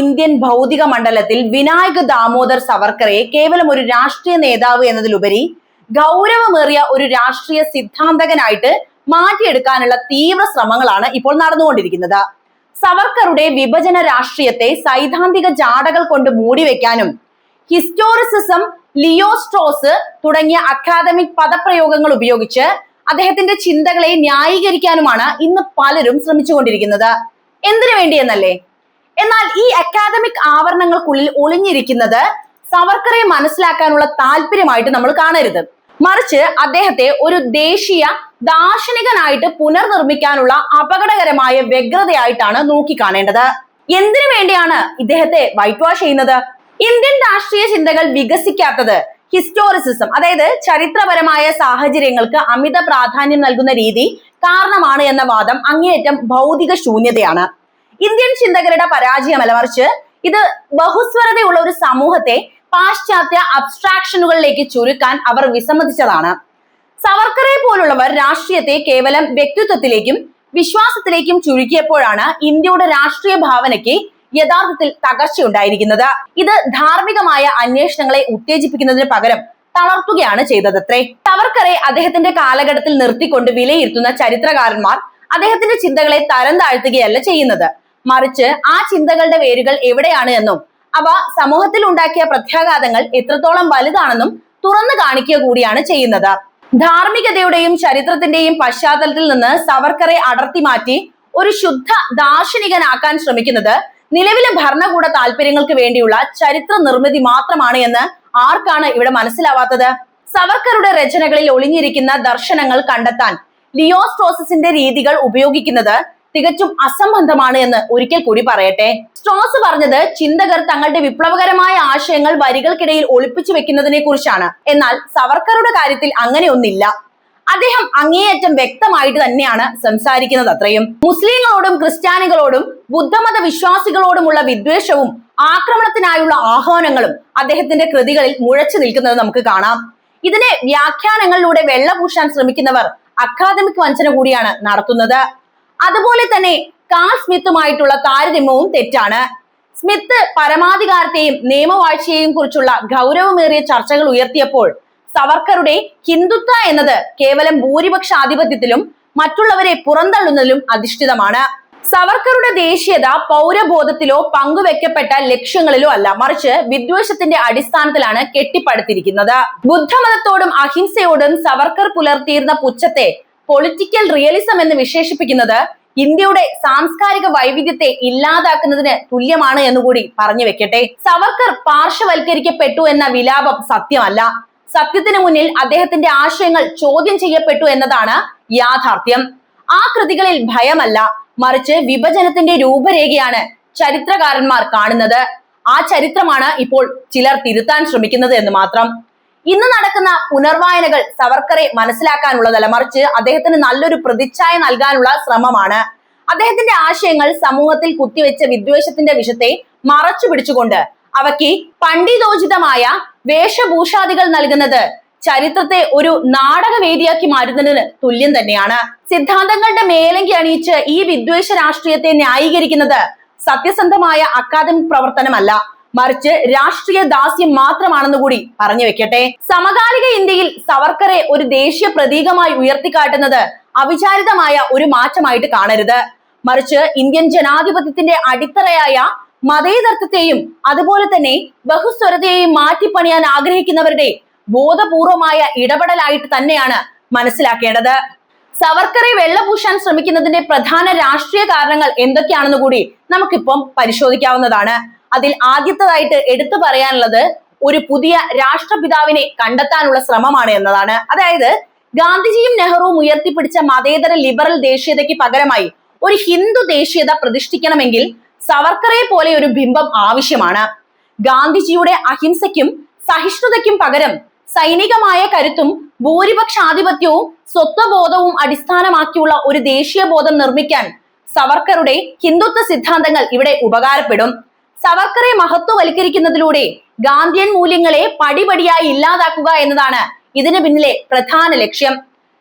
Indian ഭൗതിക മണ്ഡലത്തിൽ വിനായക് ദാമോദർ സവർക്കറെ കേവലം ഒരു രാഷ്ട്രീയ നേതാവ് എന്നതിലുപരി ഗൗരവമേറിയ ഒരു രാഷ്ട്രീയ സിദ്ധാന്തകനായിട്ട് മാറ്റിയെടുക്കാനുള്ള തീവ്ര ശ്രമങ്ങളാണ് ഇപ്പോൾ നടന്നുകൊണ്ടിരിക്കുന്നത്. സവർക്കറുടെ വിഭജന രാഷ്ട്രീയത്തെ സൈദ്ധാന്തിക ജാടകൾ കൊണ്ട് മൂടിവെക്കാനും ഹിസ്റ്റോറിസിസം ലിയോസ്ട്രോസ് തുടങ്ങിയ അക്കാദമിക് പദപ്രയോഗങ്ങൾ ഉപയോഗിച്ച് അദ്ദേഹത്തിന്റെ ചിന്തകളെ ന്യായീകരിക്കാനുമാണ് ഇന്ന് പലരും ശ്രമിച്ചുകൊണ്ടിരിക്കുന്നത്. എന്തിനു വേണ്ടിയെന്നല്ലേ എന്നാൽ ഈ അക്കാദമിക് ആവരണങ്ങൾക്കുള്ളിൽ ഒളിഞ്ഞിരിക്കുന്നത് സവർക്കറെ മനസ്സിലാക്കാനുള്ള താല്പര്യമായിട്ട് നമ്മൾ കാണരുത്. മറിച്ച് അദ്ദേഹത്തെ ഒരു ദേശീയ ദാർശനികനായിട്ട് പുനർനിർമ്മിക്കാനുള്ള അപകടകരമായ വ്യഗ്രതയായിട്ടാണ് നോക്കിക്കാണേണ്ടത്. എന്തിനു വേണ്ടിയാണ് ഇദ്ദേഹത്തെ വൈറ്റ് വാഷ് ചെയ്യുന്നത്? ഇന്ത്യൻ രാഷ്ട്രീയ ചിന്തകൾ വികസിക്കാത്തത് ഹിസ്റ്റോറിസിസം അതായത് ചരിത്രപരമായ സാഹചര്യങ്ങൾക്ക് അമിത പ്രാധാന്യം നൽകുന്ന രീതി കാരണമാണ് എന്ന വാദം അങ്ങേയറ്റം ഭൗതിക ശൂന്യതയാണ്. ഇന്ത്യൻ ചിന്തകരുടെ പരാജയമല്ല മറിച്ച് ഇത് ബഹുസ്വരതയുള്ള ഒരു സമൂഹത്തെ പാശ്ചാത്യ അബ്സ്ട്രാക്ഷനുകളിലേക്ക് ചുരുക്കാൻ അവർ വിസമ്മതിച്ചതാണ്. സവർക്കറെ പോലുള്ളവർ രാഷ്ട്രീയത്തെ കേവലം വ്യക്തിത്വത്തിലേക്കും വിശ്വാസത്തിലേക്കും ചുരുക്കിയപ്പോഴാണ് ഇന്ത്യയുടെ രാഷ്ട്രീയ ഭാവനയ്ക്ക് യഥാർത്ഥത്തിൽ തകർച്ചയുണ്ടായിരിക്കുന്നത്. ഇത് ധാർമ്മികമായ അന്വേഷണങ്ങളെ ഉത്തേജിപ്പിക്കുന്നതിന് പകരം തളർത്തുകയാണ് ചെയ്തതത്രേ. സവർക്കറെ അദ്ദേഹത്തിന്റെ കാലഘട്ടത്തിൽ നിർത്തിക്കൊണ്ട് വിലയിരുത്തുന്ന ചരിത്രകാരന്മാർ അദ്ദേഹത്തിന്റെ ചിന്തകളെ തരം താഴ്ത്തുകയല്ല ചെയ്യുന്നത്. മറിച്ച് ആ ചിന്തകളുടെ വേരുകൾ എവിടെയാണ് എന്നും അവ സമൂഹത്തിൽ ഉണ്ടാക്കിയ പ്രത്യാഘാതങ്ങൾ എത്രത്തോളം വലുതാണെന്നും തുറന്നു കാണിക്കുക കൂടിയാണ് ചെയ്യുന്നത്. ധാർമ്മികതയുടെയും ചരിത്രത്തിന്റെയും പശ്ചാത്തലത്തിൽ നിന്ന് സവർക്കറെ അടർത്തി മാറ്റി ഒരു ശുദ്ധ ദാർശനികനാക്കാൻ ശ്രമിക്കുന്നത് നിലവിലെ ഭരണകൂട താല്പര്യങ്ങൾക്ക് വേണ്ടിയുള്ള ചരിത്ര നിർമ്മിതി മാത്രമാണ് എന്ന് ആർക്കാണ് ഇവിടെ മനസ്സിലാവാത്തത്? സവർക്കറുടെ രചനകളിൽ ഒളിഞ്ഞിരിക്കുന്ന ദർശനങ്ങൾ കണ്ടെത്താൻ ലിയോസ്ട്രോസിന്റെ രീതികൾ ഉപയോഗിക്കുന്നത് തികച്ചും അസംബന്ധമാണ് എന്ന് ഒരിക്കൽ കൂടി പറയട്ടെ. സ്ട്രോസ് പറഞ്ഞത് ചിന്തകർ തങ്ങളുടെ വിപ്ലവകരമായ ആശയങ്ങൾ വരികൾക്കിടയിൽ ഒളിപ്പിച്ചു വെക്കുന്നതിനെ കുറിച്ചാണ്. എന്നാൽ സവർക്കറുടെ കാര്യത്തിൽ അങ്ങനെയൊന്നില്ല അദ്ദേഹം അങ്ങേയറ്റം വ്യക്തമായിട്ട് തന്നെയാണ് സംസാരിക്കുന്നത് അത്രയും. മുസ്ലിങ്ങളോടും ക്രിസ്ത്യാനികളോടും ബുദ്ധമത വിശ്വാസികളോടുമുള്ള വിദ്വേഷവും ആക്രമണത്തിനായുള്ള ആഹ്വാനങ്ങളും അദ്ദേഹത്തിന്റെ കൃതികളിൽ മുഴച്ചു നിൽക്കുന്നത് നമുക്ക് കാണാം. ഇതിനെ വ്യാഖ്യാനങ്ങളിലൂടെ വെള്ളപൂശാൻ ശ്രമിക്കുന്നവർ അക്കാദമിക് വഞ്ചന കൂടിയാണ് നടത്തുന്നത്. അതുപോലെ തന്നെ കാൾ സ്മിത്തുമായിട്ടുള്ള താരതമ്യവും തെറ്റാണ്. സ്മിത്ത് പരമാധികാരത്തെയും നിയമവാഴ്ചയെയും കുറിച്ചുള്ള ഗൗരവമേറിയ ചർച്ചകൾ ഉയർത്തിയപ്പോൾ സവർക്കറുടെ ഹിന്ദുത്വ എന്നത് കേവലം ഭൂരിപക്ഷ ആധിപത്യത്തിലും മറ്റുള്ളവരെ പുറന്തള്ളുന്നതിലും അധിഷ്ഠിതമാണ്. സവർക്കറുടെ ദേശീയത പൗരബോധത്തിലോ പങ്കുവെക്കപ്പെട്ട ലക്ഷ്യങ്ങളിലോ അല്ല മറിച്ച് വിദ്വേഷത്തിന്റെ അടിസ്ഥാനത്തിലാണ് കെട്ടിപ്പടുത്തിരിക്കുന്നത്. ബുദ്ധമതത്തോടും അഹിംസയോടും സവർക്കർ പുലർത്തിയിരുന്ന പുച്ഛത്തെ പൊളിറ്റിക്കൽ റിയലിസം എന്ന് വിശേഷിപ്പിക്കുന്നത് ഇന്ത്യയുടെ സാംസ്കാരിക വൈവിധ്യത്തെ ഇല്ലാതാക്കുന്നതിന് തുല്യമാണ് എന്നുകൂടി പറഞ്ഞു വെക്കട്ടെ. സവർക്കർ പാർശ്വവൽക്കരിക്കപ്പെട്ടു എന്ന വിലാപം സത്യമല്ല. സത്യത്തിന് മുന്നിൽ അദ്ദേഹത്തിന്റെ ആശയങ്ങൾ ചോദ്യം ചെയ്യപ്പെട്ടു എന്നതാണ് യാഥാർത്ഥ്യം. ആ കൃതികളിൽ ഭയമല്ല. മറിച്ച് വിഭജനത്തിന്റെ രൂപരേഖയാണ് ചരിത്രകാരന്മാർ കാണുന്നത്. ആ ചരിത്രമാണ് ഇപ്പോൾ ചിലർ തിരുത്താൻ ശ്രമിക്കുന്നത് എന്ന് മാത്രം. ഇന്ന് നടക്കുന്ന പുനർവായനകൾ സവർക്കറെ മനസ്സിലാക്കാനുള്ളതല്ല. മറിച്ച് അദ്ദേഹത്തിന് നല്ലൊരു പ്രതിച്ഛായ നൽകാനുള്ള ശ്രമമാണ്. അദ്ദേഹത്തിന്റെ ആശയങ്ങൾ സമൂഹത്തിൽ കുത്തിവെച്ച വിദ്വേഷത്തിന്റെ വിഷത്തെ മറച്ചു പിടിച്ചുകൊണ്ട് അവയ്ക്ക് പണ്ഡിതോചിതമായ വേഷഭൂഷാദികൾ നൽകുന്നത് ചരിത്രത്തെ ഒരു നാടകവേദിയാക്കി മാറ്റുന്നതിന് തുല്യം തന്നെയാണ്. സിദ്ധാന്തങ്ങളുടെ മേലങ്കി അണിയിച്ച് ഈ വിദ്വേഷ രാഷ്ട്രീയത്തെ ന്യായീകരിക്കുന്നത് സത്യസന്ധമായ അക്കാദമിക് പ്രവർത്തനമല്ല. മറിച്ച് രാഷ്ട്രീയ ദാസ്യം മാത്രമാണെന്ന് കൂടി പറഞ്ഞു വെക്കട്ടെ. സമകാലിക ഇന്ത്യയിൽ സവർക്കറെ ഒരു ദേശീയ പ്രതീകമായി ഉയർത്തിക്കാട്ടുന്നത് അവിചാരിതമായ ഒരു മാറ്റമായിട്ട് കാണരുത്. മറിച്ച് ഇന്ത്യൻ ജനാധിപത്യത്തിന്റെ അടിത്തറയായ മതേതരത്വത്തെയും അതുപോലെ തന്നെ ബഹുസ്വരതയെയും മാറ്റിപ്പണിയാൻ ആഗ്രഹിക്കുന്നവരുടെ ബോധപൂർവമായ ഇടപെടലായിട്ട് തന്നെയാണ് മനസ്സിലാക്കേണ്ടത്. സവർക്കറെ വെള്ളപൂശാൻ ശ്രമിക്കുന്നതിന്റെ പ്രധാന രാഷ്ട്രീയ കാരണങ്ങൾ എന്തൊക്കെയാണെന്ന് കൂടി നമുക്കിപ്പം പരിശോധിക്കാവുന്നതാണ്. അതിൽ ആദ്യത്തതായിട്ട് എടുത്തു പറയാനുള്ളത് ഒരു പുതിയ രാഷ്ട്രപിതാവിനെ കണ്ടെത്താനുള്ള ശ്രമമാണ് എന്നതാണ്. അതായത് ഗാന്ധിജിയും നെഹ്റുവും ഉയർത്തിപ്പിടിച്ച മതേതര ലിബറൽ ദേശീയതയ്ക്ക് പകരമായി ഒരു ഹിന്ദു ദേശീയത പ്രതിഷ്ഠിക്കണമെങ്കിൽ സവർക്കറെ പോലെ ഒരു ബിംബം ആവശ്യമാണ്. ഗാന്ധിജിയുടെ അഹിംസയ്ക്കും സഹിഷ്ണുതയ്ക്കും പകരം സൈനികമായ കരുത്തും ഭൂരിപക്ഷാധിപത്യവും സ്വത്വബോധവും അടിസ്ഥാനമാക്കിയുള്ള ഒരു ദേശീയ ബോധം നിർമ്മിക്കാൻ സവർക്കറുടെ ഹിന്ദുത്വ സിദ്ധാന്തങ്ങൾ ഇവിടെ ഉപകാരപ്പെടും. സവർക്കറെ മഹത്വവൽക്കരിക്കുന്നതിലൂടെ ഗാന്ധിയൻ മൂല്യങ്ങളെ പടിപടിയായി ഇല്ലാതാക്കുക എന്നതാണ് ഇതിന് പിന്നിലെ പ്രധാന ലക്ഷ്യം.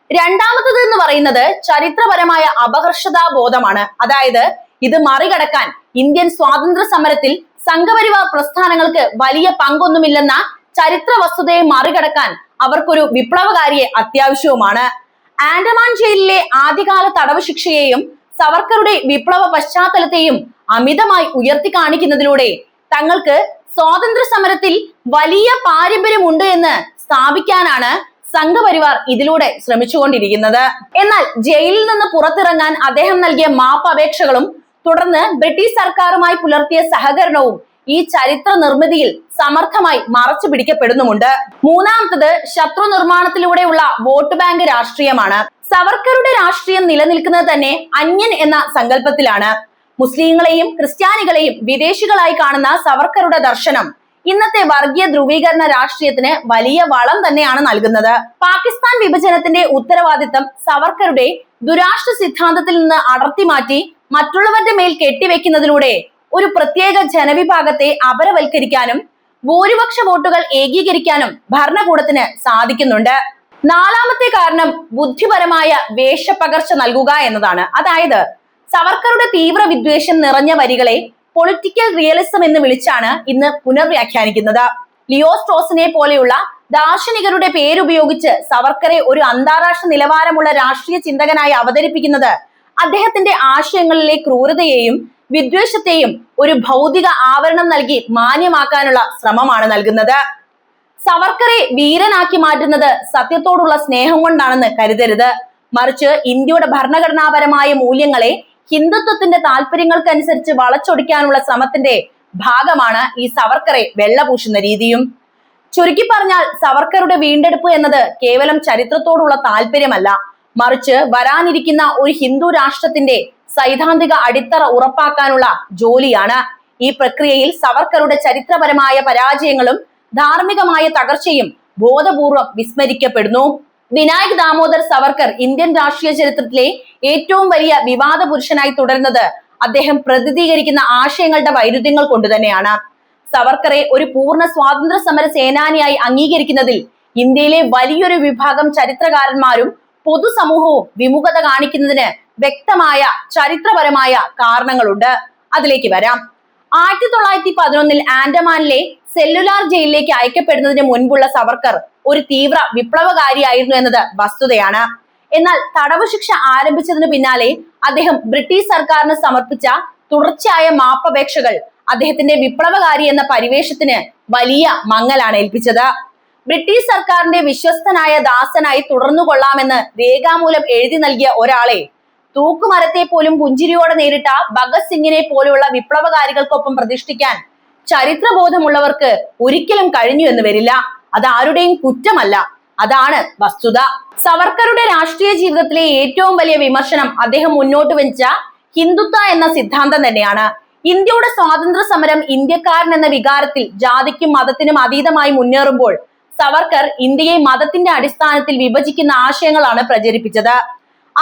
രണ്ടാമത്തത് എന്ന് പറയുന്നത് ചരിത്രപരമായ അപകർഷതാ ബോധമാണ്. അതായത് ഇത് മറികടക്കാൻ ഇന്ത്യൻ സ്വാതന്ത്ര്യ സമരത്തിൽ സംഘപരിവാർ പ്രസ്ഥാനങ്ങൾക്ക് വലിയ പങ്കൊന്നുമില്ലെന്ന ചരിത്ര വസ്തുതയെ മറികടക്കാൻ അവർക്കൊരു വിപ്ലവകാരിയെ അത്യാവശ്യവുമാണ്. ആൻഡമാൻ ജയിലിലെ ആദ്യകാല തടവ് ശിക്ഷയെയും സവർക്കറുടെ വിപ്ലവ പശ്ചാത്തലത്തെയും അമിതമായി ഉയർത്തി കാണിക്കുന്നതിലൂടെ തങ്ങൾക്ക് സ്വാതന്ത്ര്യ സമരത്തിൽ വലിയ പാരമ്പര്യമുണ്ട് എന്ന് സ്ഥാപിക്കാനാണ് സംഘപരിവാർ ഇതിലൂടെ ശ്രമിച്ചുകൊണ്ടിരിക്കുന്നത്. എന്നാൽ ജയിലിൽ നിന്ന് പുറത്തിറങ്ങാൻ അദ്ദേഹം നൽകിയ മാപ്പ് അപേക്ഷകളും തുടർന്ന് ബ്രിട്ടീഷ് സർക്കാരുമായി പുലർത്തിയ സഹകരണവും ഈ ചരിത്ര നിർമ്മിതിയിൽ സമർത്ഥമായി മറച്ചു പിടിക്കപ്പെടുന്നുമുണ്ട്. മൂന്നാമത്തത് ശത്രു നിർമ്മാണത്തിലൂടെയുള്ള വോട്ട് ബാങ്ക് രാഷ്ട്രീയമാണ്. സവർക്കറുടെ രാഷ്ട്രീയം നിലനിൽക്കുന്നത് തന്നെ അന്യൻ എന്ന സങ്കല്പത്തിലാണ്. മുസ്ലിങ്ങളെയും ക്രിസ്ത്യാനികളെയും വിദേശികളായി കാണുന്ന സവർക്കറുടെ ദർശനം. ഇന്നത്തെ വർഗീയ ധ്രുവീകരണ രാഷ്ട്രീയത്തിന് വലിയ വളം തന്നെയാണ് നൽകുന്നത്. പാകിസ്ഥാൻ വിഭജനത്തിന്റെ ഉത്തരവാദിത്തം സവർക്കറുടെ ദുരാഷ്ട്ര സിദ്ധാന്തത്തിൽ നിന്ന് അടർത്തി മാറ്റി മറ്റുള്ളവരുടെ മേൽ കെട്ടിവെക്കുന്നതിലൂടെ ഒരു പ്രത്യേക ജനവിഭാഗത്തെ അപരവൽക്കരിക്കാനും ഭൂരിപക്ഷ വോട്ടുകൾ ഏകീകരിക്കാനും ഭരണകൂടത്തിന് സാധിക്കുന്നുണ്ട്. നാലാമത്തെ കാരണം ബുദ്ധിപരമായ വേഷപ്പകർച്ച നൽകുക എന്നതാണ്. അതായത് സവർക്കറുടെ തീവ്ര വിദ്വേഷം നിറഞ്ഞ വരികളെ പൊളിറ്റിക്കൽ റിയലിസം എന്ന് വിളിച്ചാണ് ഇന്ന് പുനർവ്യാഖ്യാനിക്കുന്നത്. ലിയോ സ്ട്രോസിനെ പോലെയുള്ള ദാർശനികരുടെ പേരുപയോഗിച്ച് സവർക്കറെ ഒരു അന്താരാഷ്ട്ര നിലവാരമുള്ള രാഷ്ട്രീയ ചിന്തകനായി അവതരിപ്പിക്കുന്നത് അദ്ദേഹത്തിന്റെ ആശയങ്ങളിലെ ക്രൂരതയെയും വിദ്വേഷത്തെയും ഒരു ഭൗതിക ആവരണം നൽകി മാന്യമാക്കാനുള്ള ശ്രമമാണ് നൽകുന്നത്. സവർക്കറെ വീരനാക്കി മാറ്റുന്നത് സത്യത്തോടുള്ള സ്നേഹം കൊണ്ടാണെന്ന് കരുതരുത്. മറിച്ച് ഇന്ത്യയുടെ ഭരണഘടനാപരമായ മൂല്യങ്ങളെ ഹിന്ദുത്വത്തിന്റെ താല്പര്യങ്ങൾക്കനുസരിച്ച് വളച്ചൊടിക്കാനുള്ള ശ്രമത്തിന്റെ ഭാഗമാണ് ഈ സവർക്കറെ വെള്ളപൂശുന്ന രീതിയും. ചുരുക്കി പറഞ്ഞാൽ സവർക്കറുടെ വീണ്ടെടുപ്പ് എന്നത് കേവലം ചരിത്രത്തോടുള്ള താല്പര്യമല്ല. മറിച്ച് വരാനിരിക്കുന്ന ഒരു ഹിന്ദു രാഷ്ട്രത്തിന്റെ സൈദ്ധാന്തിക അടിത്തറ ഉറപ്പാക്കാനുള്ള ജോലിയാണ്. ഈ പ്രക്രിയയിൽ സവർക്കറുടെ ചരിത്രപരമായ പരാജയങ്ങളും ധാർമ്മികമായ തകർച്ചയും ബോധപൂർവം വിസ്മരിക്കപ്പെടുന്നു. വിനായക് ദാമോദർ സവർക്കർ ഇന്ത്യൻ രാഷ്ട്രീയ ചരിത്രത്തിലെ ഏറ്റവും വലിയ വിവാദ പുരുഷനായി തുടരുന്നത് അദ്ദേഹം പ്രതിനിധീകരിക്കുന്ന ആശയങ്ങളുടെ വൈരുദ്ധ്യങ്ങൾ കൊണ്ട് തന്നെയാണ്. സവർക്കറെ ഒരു പൂർണ സ്വാതന്ത്ര്യ സമര സേനാനിയായി അംഗീകരിക്കുന്നതിൽ ഇന്ത്യയിലെ വലിയൊരു വിഭാഗം ചരിത്രകാരന്മാരും പൊതുസമൂഹവും വിമുഖത കാണിക്കുന്നതിന് വ്യക്തമായ ചരിത്രപരമായ കാരണങ്ങളുണ്ട്. അതിലേക്ക് വരാം. ആയിരത്തി തൊള്ളായിരത്തി പതിനൊന്നിൽ ആൻഡമാനിലെ സെല്ലുലാർ ജയിലിലേക്ക് അയക്കപ്പെടുന്നതിന് മുൻപുള്ള സവർക്കർ ഒരു തീവ്ര വിപ്ലവകാരിയായിരുന്നു എന്നത് വസ്തുതയാണ്. എന്നാൽ തടവ് ശിക്ഷ ആരംഭിച്ചതിന് പിന്നാലെ അദ്ദേഹം ബ്രിട്ടീഷ് സർക്കാരിന് സമർപ്പിച്ച തുടർച്ചയായ മാപ്പപേക്ഷകൾ അദ്ദേഹത്തിന്റെ വിപ്ലവകാരി എന്ന പരിവേഷത്തിന് വലിയ മങ്ങലാണ് ഏൽപ്പിച്ചത്. ബ്രിട്ടീഷ് സർക്കാരിന്റെ വിശ്വസ്തനായ ദാസനായി തുടർന്നു കൊള്ളാമെന്ന് രേഖാമൂലം എഴുതി നൽകിയ ഒരാളെ തൂക്കുമരത്തെ പോലും പുഞ്ചിരിയോടെ നേരിട്ട ഭഗത് സിംഗിനെ പോലെയുള്ള വിപ്ലവകാരികൾക്കൊപ്പം പ്രതിഷ്ഠിക്കാൻ ചരിത്രബോധമുള്ളവർക്ക് ഒരിക്കലും കഴിഞ്ഞു എന്ന് വരില്ല. അത് ആരുടെയും കുറ്റമല്ല. അതാണ് വസ്തുത. സവർക്കറുടെ രാഷ്ട്രീയ ജീവിതത്തിലെ ഏറ്റവും വലിയ വിമർശനം അദ്ദേഹം മുന്നോട്ട് വെച്ച ഹിന്ദുത്വ എന്ന സിദ്ധാന്തം തന്നെയാണ്. ഇന്ത്യയുടെ സ്വാതന്ത്ര്യ സമരം ഇന്ത്യക്കാരൻ എന്ന വികാരത്തിൽ ജാതിക്കും മതത്തിനും അതീതമായി മുന്നേറുമ്പോൾ സവർക്കർ ഇന്ത്യയെ മതത്തിന്റെ അടിസ്ഥാനത്തിൽ വിഭജിക്കുന്ന ആശയങ്ങളാണ് പ്രചരിപ്പിച്ചത്.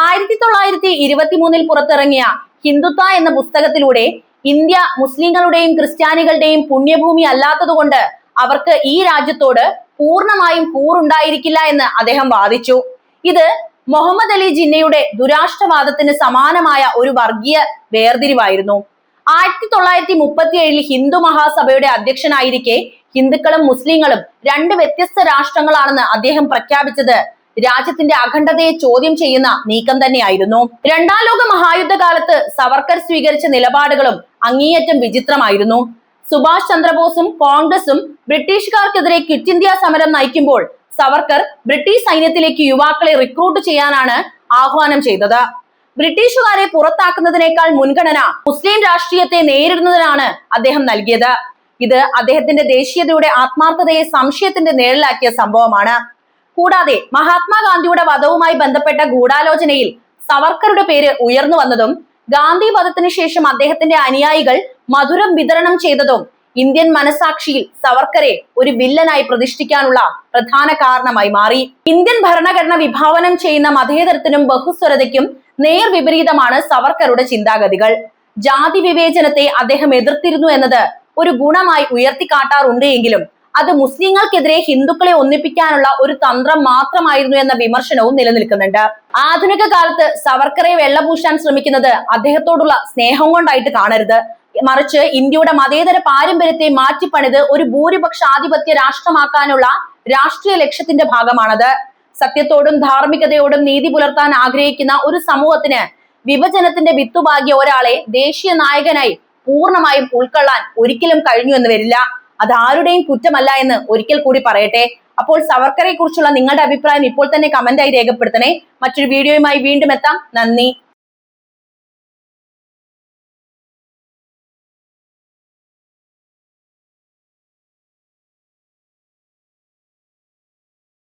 ആയിരത്തി തൊള്ളായിരത്തി ഇരുപത്തി മൂന്നിൽ പുറത്തിറങ്ങിയ ഹിന്ദുത്വ എന്ന പുസ്തകത്തിലൂടെ ഇന്ത്യ മുസ്ലിങ്ങളുടെയും ക്രിസ്ത്യാനികളുടെയും പുണ്യഭൂമി അല്ലാത്തതുകൊണ്ട് അവർക്ക് ഈ രാജ്യത്തോട് പൂർണമായും കൂറുണ്ടായിരിക്കില്ല എന്ന് അദ്ദേഹം വാദിച്ചു. ഇത് മുഹമ്മദ് അലി ജിന്നയുടെ ദുരാഷ്ട്രവാദത്തിന് സമാനമായ ഒരു വർഗീയ വേർതിരിവായിരുന്നു. ആയിരത്തി തൊള്ളായിരത്തി മുപ്പത്തി ഏഴിൽ ഹിന്ദു മഹാസഭയുടെ അധ്യക്ഷനായിരിക്കെ ഹിന്ദുക്കളും മുസ്ലിങ്ങളും രണ്ട് വ്യത്യസ്ത രാഷ്ട്രങ്ങളാണെന്ന് അദ്ദേഹം പ്രഖ്യാപിച്ചത് രാജ്യത്തിന്റെ അഖണ്ഡതയെ ചോദ്യം ചെയ്യുന്ന നീക്കം തന്നെയായിരുന്നു. രണ്ടാം ലോക മഹായുദ്ധകാലത്ത് സവർക്കർ സ്വീകരിച്ച നിലപാടുകളും അങ്ങേയറ്റം വിചിത്രമായിരുന്നു. സുഭാഷ് ചന്ദ്രബോസും കോൺഗ്രസും ബ്രിട്ടീഷുകാർക്കെതിരെ ക്വിറ്റ് ഇന്ത്യ സമരം നയിക്കുമ്പോൾ സവർക്കർ ബ്രിട്ടീഷ് സൈന്യത്തിലേക്ക് യുവാക്കളെ റിക്രൂട്ട് ചെയ്യാനാണ് ആഹ്വാനം ചെയ്തത്. ബ്രിട്ടീഷുകാരെ പുറത്താക്കുന്നതിനേക്കാൾ മുൻഗണന മുസ്ലിം രാഷ്ട്രീയത്തെ നേരിടുന്നതിനാണ് അദ്ദേഹം നൽകിയത്. ഇത് അദ്ദേഹത്തിന്റെ ദേശീയതയുടെ ആത്മാർത്ഥതയെ സംശയത്തിന്റെ നിഴലാക്കിയ സംഭവമാണ്. കൂടാതെ മഹാത്മാഗാന്ധിയുടെ വധവുമായി ബന്ധപ്പെട്ട ഗൂഢാലോചനയിൽ സവർക്കറുടെ പേര് ഉയർന്നു വന്നതും ഗാന്ധി വധത്തിന് ശേഷം അദ്ദേഹത്തിന്റെ അനുയായികൾ മധുരം വിതരണം ചെയ്തതും ഇന്ത്യൻ മനസാക്ഷിയിൽ സവർക്കറെ ഒരു വില്ലനായി പ്രതിഷ്ഠിക്കാനുള്ള പ്രധാന കാരണമായി മാറി. ഇന്ത്യൻ ഭരണഘടന വിഭാവനം ചെയ്യുന്ന മതേതരത്തിനും ബഹുസ്വരതയ്ക്കും നേർ വിപരീതമാണ് സവർക്കറുടെ ചിന്താഗതികൾ. ജാതി വിവേചനത്തെ അദ്ദേഹം എതിർത്തിരുന്നു എന്നത് ഒരു ഗുണമായി ഉയർത്തിക്കാട്ടാറുണ്ട് എങ്കിലും അത് മുസ്ലിങ്ങൾക്കെതിരെ ഹിന്ദുക്കളെ ഒന്നിപ്പിക്കാനുള്ള ഒരു തന്ത്രം മാത്രമായിരുന്നു എന്ന വിമർശനവും നിലനിൽക്കുന്നുണ്ട്. ആധുനിക കാലത്ത് സവർക്കറെ വെള്ളപൂശാൻ ശ്രമിക്കുന്നത് അദ്ദേഹത്തോടുള്ള സ്നേഹം കൊണ്ടായിട്ട് കാണരുത്. മറിച്ച് ഇന്ത്യയുടെ മതേതര പാരമ്പര്യത്തെ മാറ്റിപ്പണിത് ഒരു ഭൂരിപക്ഷ ആധിപത്യ രാഷ്ട്രമാക്കാനുള്ള രാഷ്ട്രീയ ലക്ഷ്യത്തിന്റെ ഭാഗമാണത്. സത്യത്തോടും ധാർമ്മികതയോടും നീതി പുലർത്താൻ ആഗ്രഹിക്കുന്ന ഒരു സമൂഹത്തിന് വിഭജനത്തിന്റെ വിത്തുപാകിയ ഒരാളെ ദേശീയ നായകനായി പൂർണമായും ഉൾക്കൊള്ളാൻ ഒരിക്കലും കഴിഞ്ഞു എന്ന് വരില്ല. അത് ആരുടെയും കുറ്റമല്ല എന്ന് ഒരിക്കൽ കൂടി പറയട്ടെ. അപ്പോൾ സവർക്കറെ കുറിച്ചുള്ള നിങ്ങളുടെ അഭിപ്രായം ഇപ്പോൾ തന്നെ കമന്റ് ആയി രേഖപ്പെടുത്തണേ. മറ്റൊരു വീഡിയോയുമായി വീണ്ടും എത്താം. നന്ദി.